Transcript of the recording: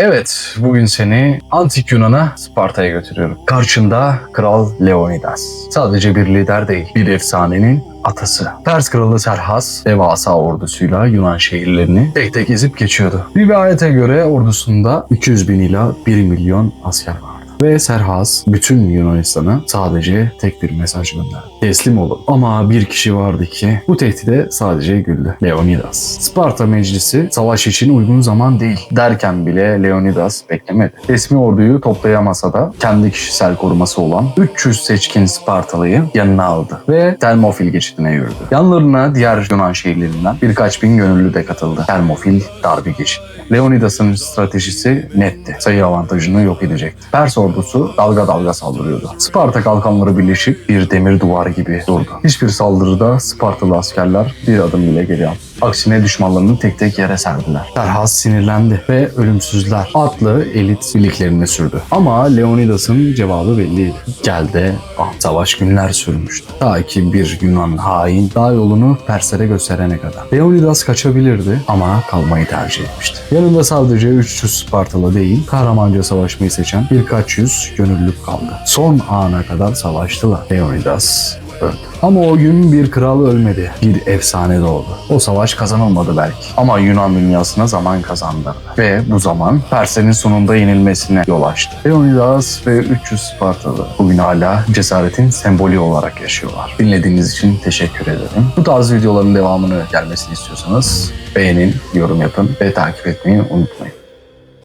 Evet, bugün seni antik Yunan'a Sparta'ya götürüyorum. Karşında Kral Leonidas. Sadece bir lider değil, bir efsanenin atası. Pers kralı Serhas devasa ordusuyla Yunan şehirlerini tek tek ezip geçiyordu. Rivayete göre ordusunda 200 bin ila 1 milyon asker vardı. Ve Serhas bütün Yunanistan'a sadece tek bir mesaj gönderdi. Teslim olun. Ama bir kişi vardı ki bu tehdide sadece güldü. Leonidas. Sparta meclisi savaş için uygun zaman değil derken bile Leonidas beklemedi. Resmi orduyu toplayamasa da kendi kişisel koruması olan 300 seçkin Spartalıyı yanına aldı ve Termofil geçidine yürüdü. Yanlarına diğer Yunan şehirlerinden birkaç bin gönüllü de katıldı. Termofil darbe geçidi. Leonidas'ın stratejisi netti. Sayı avantajını yok edecekti. Pers ordusu dalga dalga saldırıyordu. Sparta kalkanları birleşip bir demir duvar gibi durdu. Hiçbir saldırıda Spartalı askerler bir adım bile geri attı. Aksine düşmanlarını tek tek yere serdiler. Terhas sinirlendi ve ölümsüzler adlı elit birliklerini sürdü. Ama Leonidas'ın cevabı belliydi. Gel de ah, savaş günler sürmüştü. Ta ki bir Yunan hain dağ yolunu Perslere gösterene kadar. Leonidas kaçabilirdi ama kalmayı tercih etmişti. Yanında sadece 300 Spartalı değil, kahramanca savaşmayı seçen birkaç yüz gönüllü kaldı. Son ana kadar savaştılar. Leonidas öldü. Ama o gün bir kral ölmedi. Bir efsane doğdu. O savaş kazanılmadı belki. Ama Yunan dünyasına zaman kazandırdı. Ve bu zaman Perslerin sonunda yenilmesine yol açtı. Leonidas ve 300 Spartalı bugün hala cesaretin sembolü olarak yaşıyorlar. Dinlediğiniz için teşekkür ederim. Bu tarz videoların devamını gelmesini istiyorsanız beğenin, yorum yapın ve takip etmeyi unutmayın.